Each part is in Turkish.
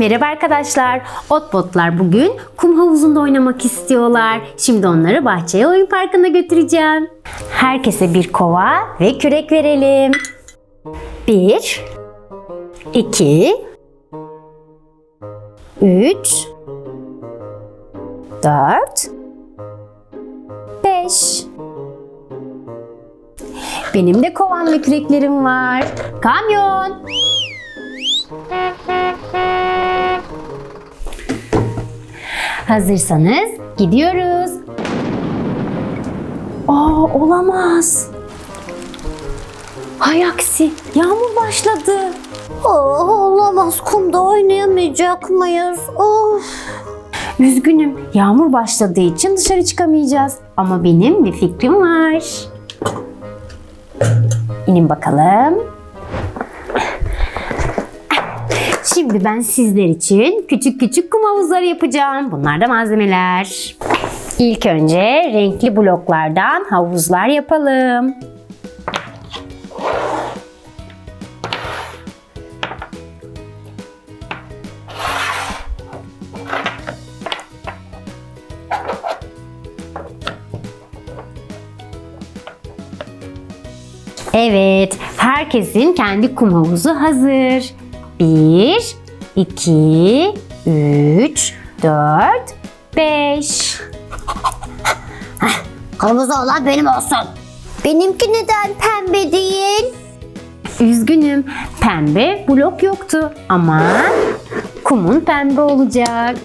Merhaba arkadaşlar. Otbotlar bugün kum havuzunda oynamak istiyorlar. Şimdi onları bahçeye oyun parkına götüreceğim. Herkese bir kova ve kürek verelim. Bir, iki, üç, dört, beş. Benim de kovam ve küreklerim var. Kamyon. Hazırsanız gidiyoruz. Aa olamaz. Hay aksi yağmur başladı. Oh, olamaz kumda oynayamayacak mıyız? Of. Üzgünüm yağmur başladığı için dışarı çıkamayacağız. Ama benim bir fikrim var. İnin bakalım. Şimdi ben sizler için küçük küçük kum havuzları yapacağım. Bunlar da malzemeler. İlk önce renkli bloklardan havuzlar yapalım. Evet, herkesin kendi kum havuzu hazır. Bir, iki, üç, dört, beş. Kırmızı olan benim olsun. Benimki neden pembe değil? Üzgünüm, pembe blok yoktu ama kumun pembe olacak.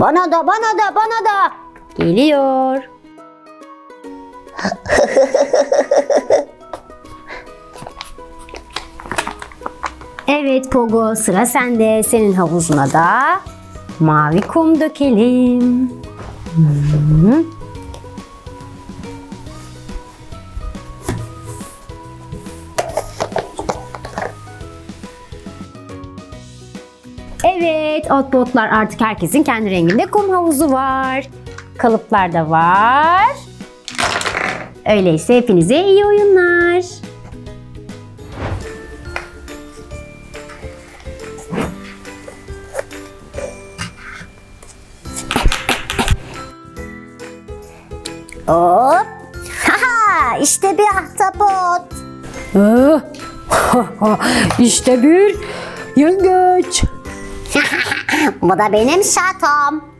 Bana da bana da bana da. Geliyor. Evet Pogo sıra sende. Senin havuzuna da mavi kum dökelim. Hı. Evet, otbotlar artık herkesin kendi renginde kum havuzu var. Kalıplar da var. Öyleyse hepinize iyi oyunlar. Hop. Haha işte bir ahtapot. işte bir yengeç. Bu da benim şatom.